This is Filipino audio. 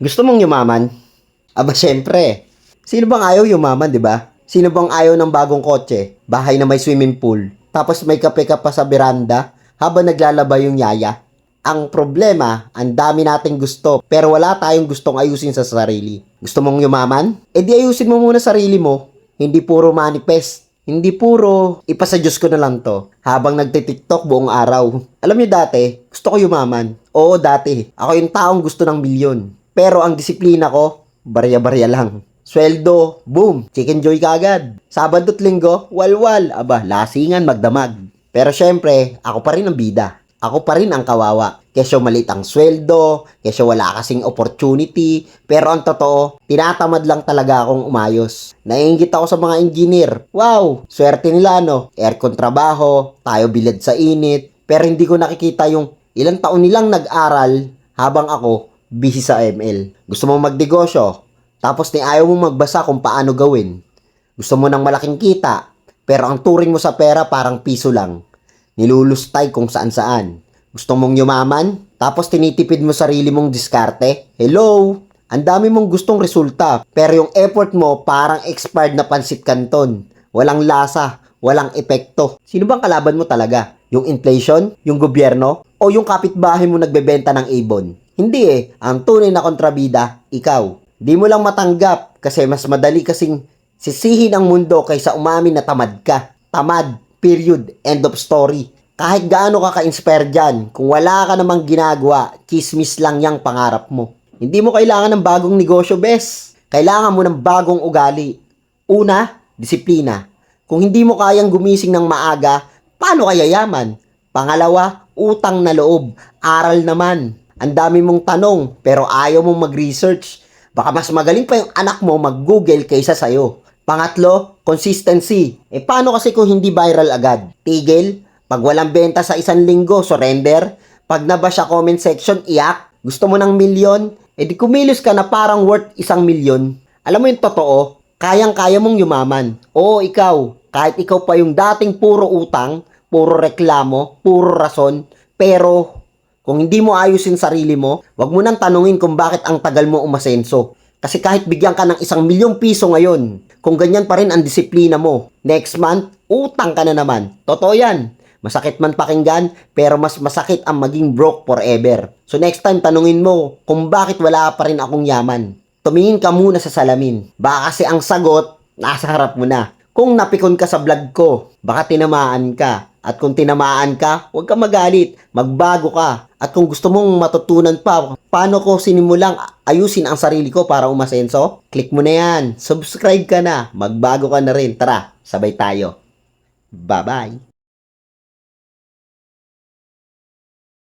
Gusto mong yumaman? Aba, syempre. Sino bang ayaw yumaman, di ba? Sino bang ayaw ng bagong kotse, bahay na may swimming pool, tapos may kape ka pa sa beranda habang naglalaba yung yaya? Ang problema, ang dami nating gusto, pero wala tayong gustong ayusin sa sarili. Gusto mong yumaman? E di ayusin mo muna sarili mo. Hindi puro manifest. Hindi puro, ipasa Diyos ko na lang to. Habang nagtitiktok buong araw. Alam niyo dati, gusto ko yumaman. Oo, dati. Ako yung taong gusto ng milyon. Pero ang disiplina ko, barya-barya lang. Sweldo, boom, chicken joy kagad. Sabado at linggo, walwal, aba, lasingan, magdamag. Pero syempre, ako pa rin ang bida. Ako pa rin ang kawawa. Kesyo malit ang sweldo, kesyo wala kasing opportunity, pero ang totoo, tinatamad lang talaga akong umayos. Naiingit ako sa mga engineer. Wow, swerte nila no. Aircon trabaho, tayo bilad sa init, pero hindi ko nakikita yung ilang taon nilang nag-aral habang ako busy sa ML. Gusto mo magnegosyo, tapos ni ayaw mo magbasa kung paano gawin. Gusto mo ng malaking kita, pero ang turing mo sa pera parang piso lang. Nilulustay kung saan saan. Gusto mong yumaman? Tapos tinitipid mo sarili mong diskarte? Hello? Ang dami mong gustong resulta, pero yung effort mo parang expired na pansit canton. Walang lasa, walang epekto. Sino bang kalaban mo talaga? Yung inflation? Yung gobyerno? O yung kapitbahay mo nagbebenta ng ibon? Hindi eh. Ang tunay na kontrabida, ikaw. Di mo lang matanggap kasi mas madali kasing sisihin ang mundo kaysa umamin na tamad ka. Tamad. Period. End of story. Kahit gaano ka ka-inspire dyan, kung wala ka namang ginagawa, chismis lang yung pangarap mo. Hindi mo kailangan ng bagong negosyo, bes. Kailangan mo ng bagong ugali. Una, disiplina. Kung hindi mo kayang gumising ng maaga, paano kaya yaman? Pangalawa, utang na loob. Aral naman. Ang dami mong tanong, pero ayaw mong mag-research. Baka mas magaling pa yung anak mo mag-google kaysa sa'yo. Pangatlo, consistency. E paano kasi kung hindi viral agad? Tigil? Pag walang benta sa isang linggo, surrender? Pag naba siya comment section, iyak? Gusto mo ng milyon? E di kumilos ka na parang worth isang milyon. Alam mo yung totoo, kayang-kaya mong yumaman. Oo, ikaw. Kahit ikaw pa yung dating puro utang, puro reklamo, puro rason, pero kung hindi mo ayusin sarili mo, wag mo nang tanungin kung bakit ang tagal mo umasenso. Kasi kahit bigyan ka ng isang milyong piso ngayon, kung ganyan pa rin ang disiplina mo, next month, utang ka na naman. Totoo yan. Masakit man pakinggan, pero mas masakit ang maging broke forever. So next time, tanungin mo kung bakit wala pa rin akong yaman. Tumingin ka muna sa salamin. Baka kasi ang sagot, nasa harap mo na. Kung napikon ka sa vlog ko, baka tinamaan ka. At kung tinamaan ka, huwag ka magalit. Magbago ka. At kung gusto mong matutunan pa, paano ko sinimulang ayusin ang sarili ko para umasenso? Click mo na yan. Subscribe ka na. Magbago ka na rin. Tara, sabay tayo. Bye-bye.